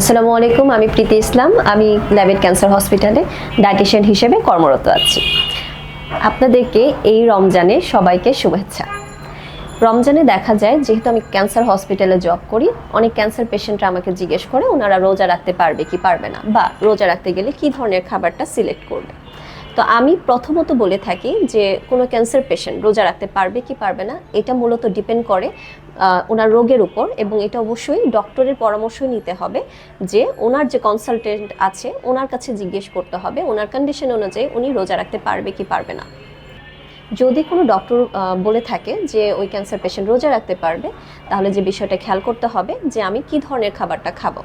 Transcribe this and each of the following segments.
আসসালামু আলাইকুম, আমি প্রীতি ইসলাম। আমি ল্যাবেট ক্যান্সার হসপিটালে ডায়েটিশিয়ান হিসেবে কর্মরত আছি। আপনাদেরকে এই রমজানে সবাইকে শুভেচ্ছা। রমজানে দেখা যায়, যেহেতু আমি ক্যান্সার হসপিটালে জব করি, অনেক ক্যান্সার পেশেন্টরা আমাকে জিজ্ঞেস করে, ওনারা রোজা রাখতে পারবে কি পারবে না? বা রোজা রাখতে গেলে কি ধরনের খাবারটা সিলেক্ট করবে? তো আমি প্রথমত বলে থাকি যে কোনো ক্যান্সার পেশেন্ট রোজা রাখতে পারবে কি পারবে না, এটা মূলত ডিপেন্ড করে ওনার রোগের উপর এবং এটা অবশ্যই ডক্টরের পরামর্শই নিতে হবে যে ওনার যে কনসালটেন্ট আছে, ওনার কাছে জিজ্ঞেস করতে হবে, ওনার কন্ডিশন অনুযায়ী উনি রোজা রাখতে পারবে কি পারবে না। যদি কোনো ডক্টর বলে থাকে যে ওই ক্যান্সার পেশেন্ট রোজা রাখতে পারবে, তাহলে যে বিষয়টা খেয়াল করতে হবে যে আমি কি ধরনের খাবারটা খাব।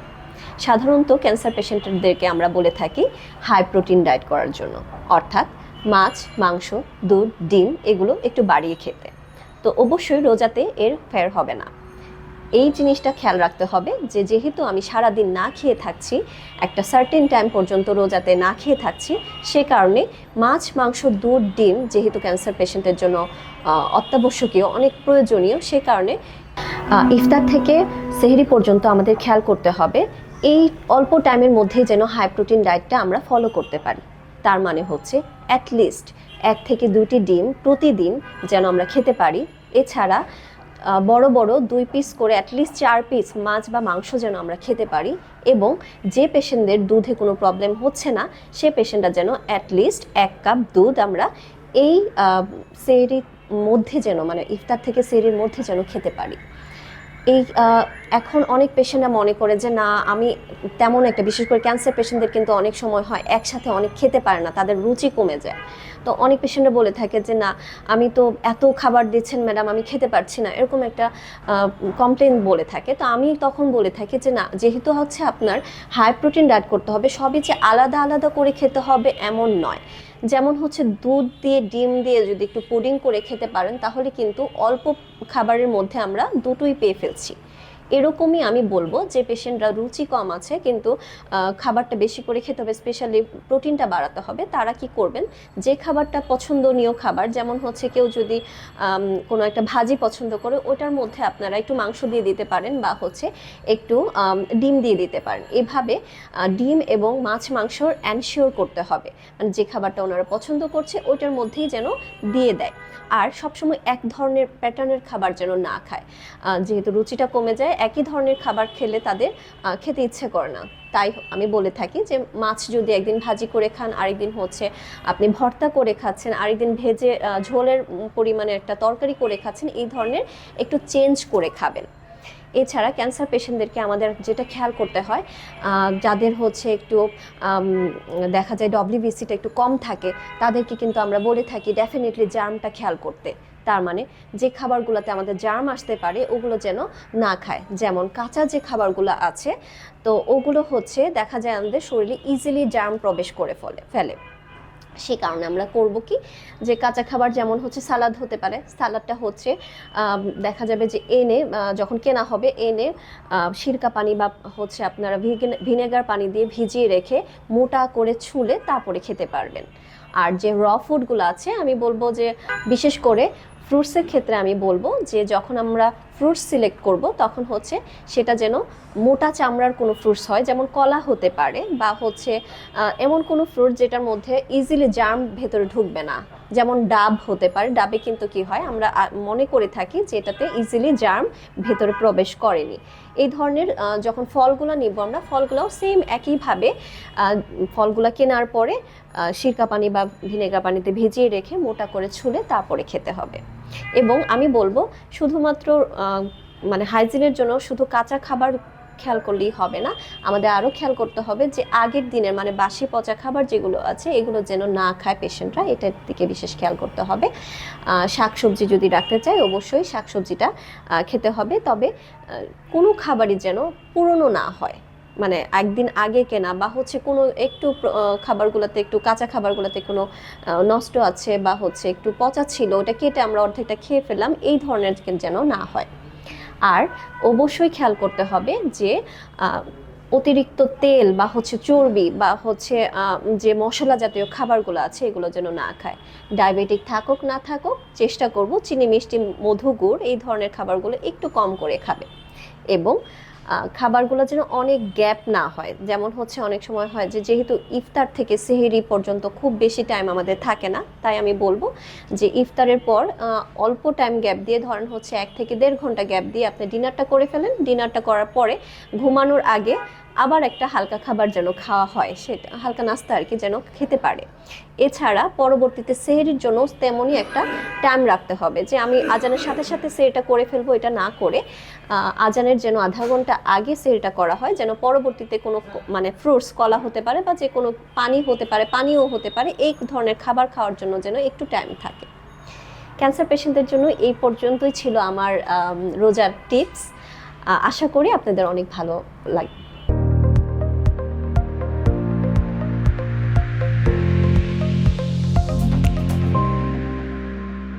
সাধারণত ক্যান্সার পেশেন্টদেরকে আমরা বলে থাকি হাই প্রোটিন ডায়েট করার জন্য। অর্থাৎ মাছ, মাংস, দুধ, ডিম এগুলো একটু বাড়িয়ে খেতে। তো অবশ্যই রোজাতে এর ফের হবে না। এই জিনিসটা খেয়াল রাখতে হবে যে যেহেতু আমি সারা দিন না খেয়ে থাকছি, একটা সার্টেন টাইম পর্যন্ত রোজাতে না খেয়ে থাকছি, সে কারণে মাছ, মাংস, দুধ, ডিম যেহেতু ক্যান্সার পেশেন্টের জন্য অত্যাবশ্যকীয়, অনেক প্রয়োজনীয়, সে কারণে ইফতার থেকে সেহরি পর্যন্ত আমাদের খেয়াল করতে হবে এই অল্প টাইমের মধ্যেই যেন হাই প্রোটিন ডায়েটটা আমরা ফলো করতে পারি। তার মানে হচ্ছে অ্যাটলিস্ট এক থেকে দুটি ডিম প্রতিদিন যেন আমরা খেতে পারি। এছাড়া বড় বড় দুই পিস করে অ্যাটলিস্ট চার পিস মাছ বা মাংস যেন আমরা খেতে পারি এবং যে পেশেন্টদের দুধে কোনো প্রবলেম হচ্ছে না, সে পেশেন্টরা যেন অ্যাটলিস্ট এক কাপ দুধ আমরা এই সেরির মধ্যে যেন মানে ইফতার থেকে সেরির মধ্যে যেন খেতে পারি। এই এখন অনেক পেশেন্টরা মনে করে যে, না, আমি তেমন একটা, বিশেষ করে ক্যান্সার পেশেন্টদের কিন্তু অনেক সময় হয়, একসাথে অনেক খেতে পারে না, তাদের রুচি কমে যায়। তো অনেক পেশেন্টরা বলে থাকে যে, না, আমি তো এত খাবার দিচ্ছেন ম্যাডাম আমি খেতে পারছি না। এরকম একটা কমপ্লেন বলে থাকে। তো আমি তখন বলে থাকি যে, না, যেহেতু হচ্ছে আপনার হাই প্রোটিন ডায়েট করতে হবে, সবই যে আলাদা আলাদা করে খেতে হবে, এমন নয়। যেমন হচ্ছে দুধ দিয়ে, ডিম দিয়ে যদি একটু পুডিং করে খেতে পারেন, তাহলে কিন্তু অল্প খাবারের মধ্যে আমরা দুটোই পেয়ে ফেলছি। এরকমই আমি বলব যে পেশেন্টরা রুচি কম আছে, কিন্তু খাবারটা বেশি করে খেতে হবে, স্পেশালি প্রোটিনটা বাড়াতে হবে। তারা কি করবেন? যে খাবারটা পছন্দনীয় খাবার, যেমন হচ্ছে কেউ যদি কোনো একটা ভাজি পছন্দ করে, ওটার মধ্যে আপনারা একটু মাংস দিয়ে দিতে পারেন বা হচ্ছে একটু ডিম দিয়ে দিতে পারেন। এভাবে ডিম এবং মাছ মাংসর অ্যানশিওর করতে হবে। মানে যে খাবারটা ওনারা পছন্দ করছে, ওইটার মধ্যেই যেন দিয়ে দেয়। আর সবসময় এক ধরনের প্যাটার্নের খাবার যেন না খায়। যেহেতু রুচিটা কমে যায় একই ধরনের খাবার খেলে তাদের খেতে ইচ্ছে করে না। তাই আমি বলে থাকি যে, মাছ যদি একদিন ভাজি করে খান, আরেকদিন হচ্ছে আপনি ভর্তা করে খাচ্ছেন, আরেকদিন ভেজে ঝোলের পরিমাণে একটা তরকারি করে খাচ্ছেন, এই ধরনের একটু চেঞ্জ করে খাবেন। এছাড়া ক্যান্সার পেশেন্টদেরকে আমাদের যেটা খেয়াল করতে হয় যাদের হচ্ছে একটু দেখা যায় ডব্লিউবিসিটা একটু কম থাকে, তাদেরকে কিন্তু আমরা বলে থাকি ডেফিনেটলি জার্মটা খেয়াল করতে। তার মানে যে খাবারগুলোতে আমাদের জার্ম আসতে পারে, ওগুলো যেন না খায়। যেমন কাঁচা যে খাবারগুলো আছে, তো ওগুলো হচ্ছে দেখা যায় আমাদের শরীরে ইজিলি জার্ম প্রবেশ করে ফলে, ফেলে। সে কারণে আমরা করব কি? যে কাঁচা খাবার যেমন হচ্ছে সালাদ হতে পারে, সালাদটা হচ্ছে দেখা যাবে যে এনে যখন কেনা হবে, এনে সিরকা পানি বা হচ্ছে আপনারা ভিনেগার পানি দিয়ে ভিজিয়ে রেখে মোটা করে ছুলে তারপরে খেতে পারবেন। আর যে র ফুডগুলো আছে, আমি বলব যে বিশেষ করে ফ্রুটসের ক্ষেত্রে আমি বলব যে যখন আমরা ফ্রুটস সিলেক্ট করব, তখন হচ্ছে সেটা যেন মোটা চামড়ার কোনো ফ্রুটস হয়, যেমন কলা হতে পারে বা হচ্ছে এমন কোনো ফ্রুট যেটার মধ্যে ইজিলি জার্ম ভেতরে ঢুকবে না। যেমন ডাব হতে পারে, ডাবে কিন্তু কি হয়, আমরা মনে করে থাকি যে এটাতে ইজিলি জার্ম ভেতরে প্রবেশ করেনি। এই ধরনের যখন ফলগুলো নিব আমরা, ফলগুলোও সেম একইভাবে ফলগুলো কেনার পরে সিরকা পানি বা ভিনেগার পানিতে ভিজিয়ে রেখে মোটা করে ছুলে তারপরে খেতে হবে। এবং আমি বলব শুধুমাত্র মানে হাইজিনের জন্য শুধু কাঁচা খাবার খেয়াল করলেই হবে না। আমাদের আরও খেয়াল করতে হবে যে আগের দিনের মানে বাসি পচা খাবার যেগুলো আছে, এগুলো যেন না খায় পেশেন্টরা, এটার দিকে বিশেষ খেয়াল করতে হবে। শাকসবজি যদি রাখতে চাই অবশ্যই শাকসবজিটা খেতে হবে। তবে কোনো খাবারই যেন পুরনো না হয়। মানে একদিন আগে কেনা বা হচ্ছে কোনো একটু খাবারগুলোতে একটু কাঁচা খাবারগুলোতে কোনো নষ্ট আছে বা হচ্ছে একটু পচা ছিল, ওটা কেটে আমরা অর্ধেকটা খেয়ে ফেললাম, এই ধরনের যেন না হয়। আর অবশ্যই খেয়াল করতে হবে যে অতিরিক্ত তেল বা হচ্ছে চর্বি বা হচ্ছে যে মশলা জাতীয় খাবারগুলো আছে, এগুলো যেন না খায়। ডায়াবেটিক থাকুক, না থাকুক, চেষ্টা করব চিনি, মিষ্টি মধু গুড় এই ধরনের খাবারগুলো একটু কম করে খাবে। এবং খাবারগুলো যেন অনেক গ্যাপ না হয়। যেমন হচ্ছে অনেক সময় হয় যে, যেহেতু ইফতার থেকে সেহেরি পর্যন্ত খুব বেশি টাইম আমাদের থাকে না, তাই আমি বলব যে, ইফতারের পর অল্প টাইম গ্যাপ দিয়ে, ধরেন হচ্ছে এক থেকে দেড় ঘণ্টা গ্যাপ দিয়ে আপনি ডিনারটা করে ফেলেন। ডিনারটা করার পরে ঘুমানোর আগে আবার একটা হালকা খাবার যেন খাওয়া হয়, সেটা হালকা নাস্তা আর কি যেন খেতে পারে। এছাড়া পরবর্তীতে সেহরির জন্য তেমনই একটা টাইম রাখতে হবে যে আমি আজানের সাথে সাথে সেহরিটা করে ফেলব, এটা না করে আজানের যেন আধা ঘণ্টা আগে সেহরিটা করা হয়, যেন পরবর্তীতে কোনো মানে ফ্রুটস, কলা হতে পারে বা যে কোনো পানি হতে পারে পানীয় হতে পারে, এই ধরনের খাবার খাওয়ার জন্য যেন একটু টাইম থাকে। ক্যান্সার পেশেন্টদের জন্য এই পর্যন্তই ছিল আমার রোজার টিপস। আশা করি আপনাদের অনেক ভালো লাগবে